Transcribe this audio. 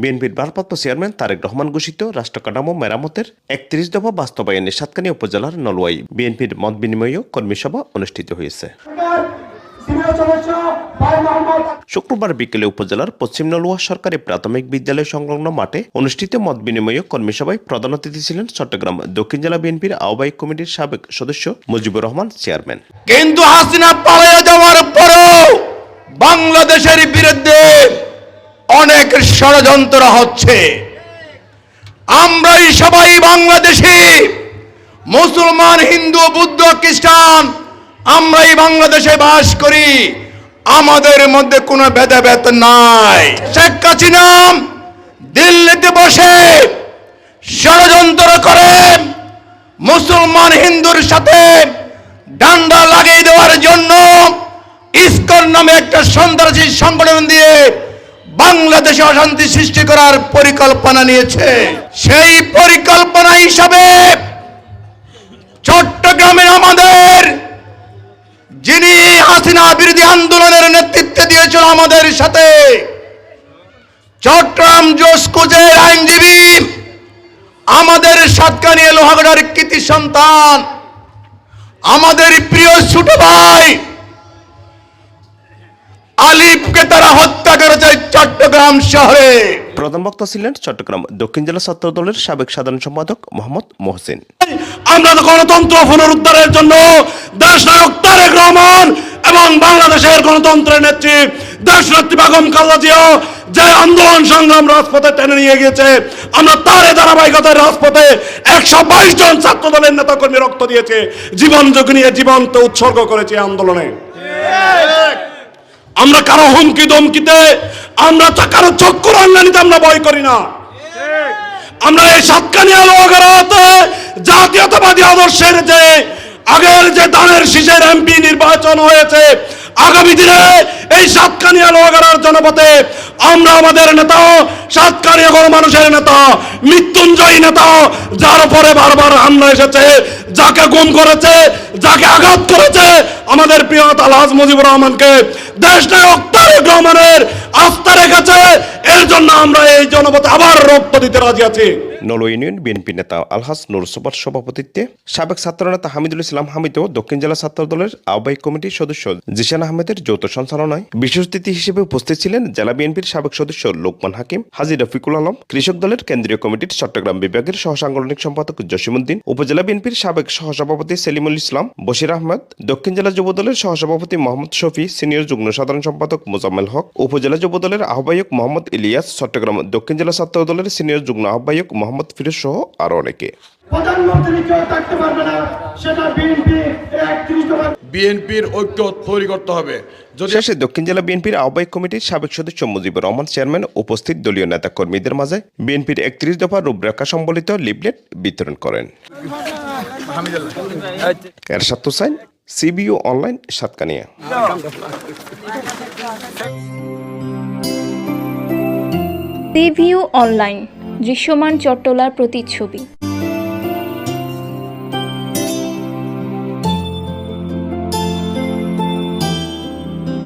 বিএনপির ভারপ্রাপ্ত চেয়ারম্যান তারেক রহমান ঘোষিত রাষ্ট্র কাঠামো মেরামতের একত্রিশ দফা বাস্তবায়নে সাতকানী উপজেলার নলওয়াই বিএনপির মত বিনিময় কর্মী সভা অনুষ্ঠিত হয়েছে। শুক্রবার বিকেলে উপজেলার পশ্চিম নলুয়া সরকারি প্রাথমিক বিদ্যালয় সংলগ্ন মাঠে অনুষ্ঠিত মত বিনিময় ও কর্মী সভায় প্রধান অতিথি ছিলেন চট্টগ্রাম দক্ষিণ জেলা বিএনপির আহ্বায়ক কমিটির সাবেক সদস্য মুজিবুর রহমান, চেয়ারম্যান। কিন্তু হাসিনা পালিয়ে যাওয়ার পরও বাংলাদেশের বিরুদ্ধে অনেক ষড়যন্ত্র হচ্ছে। আমরাই সবাই বাংলাদেশি, মুসলমান, হিন্দু, বুদ্ধ, খ্রিস্টান, আমরাই বাংলাদেশে বাস করি। আমাদের মধ্যে কোনো ভেদাভেদ নাই। শেখ হাসিনা দিল্লিতে বসে ষড়যন্ত্র করে, মুসলমান, হিন্দুর সাথে ডান্ডা লাগিয়ে দেওয়ার জন্য ইস্কর নামে একটা সন্ত্রাসী সংগঠন দিয়ে বাংলাদেশে অশান্তি সৃষ্টি করার পরিকল্পনা নিয়েছে। সেই পরিকল্পনা হিসাবে চট্টগ্রামে আমাদের যিনি হাসিনা বিরোধী আন্দোলনের নেতৃত্ব দিয়েছিল আমাদের সাথে, চট্টগ্রাম জোসকুজের আইনজীবী, আমাদের সাতকানি লোহাগড়ার কৃতি সন্তান, আমাদের প্রিয় ছোট ভাই আলিফকে তারা চট্টগ্রাম শহরে। প্রধান বক্তা ছিলেন চট্টগ্রাম দক্ষিণ জেলা ছাত্র দলের সাবেক সাধারণ সম্পাদক মোহাম্মদ মোহসিন। আমরা তো গণতন্ত্র পুনরুদ্ধারের জন্য দেশ নায়ক তারেক রহমান এবং বাংলাদেশের গণতন্ত্রের নেত্রী দেশ নেত্রী বেগম জিয়া যে আন্দোলন সংগ্রাম রাজপথে টেনে নিয়ে গিয়েছে। আমরা তারে ধারাবাহিকতার রাজপথে একশো বাইশ জন ছাত্র দলের নেতাকর্মী রক্ত দিয়েছে। জীবন যোগ নিয়ে জীবন্ত উৎসর্গ করেছে এই আন্দোলনে। আমরা কারও হুমকি দমকিতে, আমরা তা কারও চক্কর অন্যানিতে আমরা ভয় করি না। আমরা এই সাতকানিয়া লোহাগাড়াতে জাতীয়তাবাদী আদর্শের যে আগের যে দানের শীষের এমপি নির্বাচন হয়েছে, আগামী দিনে এই সাতকানিয়া লোহাগাড়ার জনপথে আমরা আমাদের নেতা, সাতকানিয়া গণ মানুষের নেতা মৃত্যুঞ্জয়ী নেতা যার উপরে বারবার হামলা এসেছে, যাকে গুম করেছে, যাকে আঘাত করেছে, আমাদের প্রিয় আলহাজ মুজিবুর রহমানকে দেশ নায়ক রহমানের আস্থা রেখেছে। এর জন্য আমরা এই জনপথে আবার রক্ত দিতে রাজি আছি। নলো ইউনিয়ন বিএনপি নেতা আলহাস নুর সোপার সভাপতিত্বে সাবেক ছাত্র নেতা হামিদুল ইসলাম ও দক্ষিণ জেলা ছাত্র দলের আহ্বায়ক কমিটির সদস্য জিসান আহমেদের যৌথ সঞ্চালনায় বিশেষ অতিথি হিসেবে উপস্থিত ছিলেন জেলা বিএনপির সাবেক সদস্য লোকমান হাকিম, হাজি রফিকুল আলম, কৃষক দলের কেন্দ্রীয় কমিটির চট্টগ্রাম বিভাগের সহসাংগঠনিক সম্পাদক জসিমুদ্দিন, উপজেলা বিএনপির সাবেক সহসভাপতি সেলিমুল ইসলাম, বশির আহমেদ, দক্ষিণ জেলা যুব দলের সহসভাপতি মোহাম্মদ শফি, সিনিয়র যুগ্ম সাধারণ সম্পাদক মোজাম্মেল হক, উপজেলা যুব দলের আহ্বায়ক মোহাম্মদ ইলিয়াস, চট্টগ্রাম দক্ষিণ জেলা ছাত্র দলের সিনিয়র যুগ্ম আহ্বায়ক মোহাম্মদ ফিরোজ সহ আরও অনেকে। প্রধানমন্ত্রী কেউ থাকতে পারবে না সেটা বিএনপি একত্রিশ দফা বিএনপির ঐক্য তৈরি করতে হবে। যদি শেষে দক্ষিণ জেলা বিএনপির আহ্বায়ক কমিটির সাবেক সদস্য মুজিবুর রহমান চেয়ারম্যান উপস্থিত দলীয় নেতা কর্মীদের মাঝে বিএনপির একত্রিশ দফা রূপরেখা সম্বলিত লিফলেট বিতরণ করেন। Ershad Hussain Seaview online Satkania. Seaview online. দৃশ্যমান চট্টলার প্রতিচ্ছবি।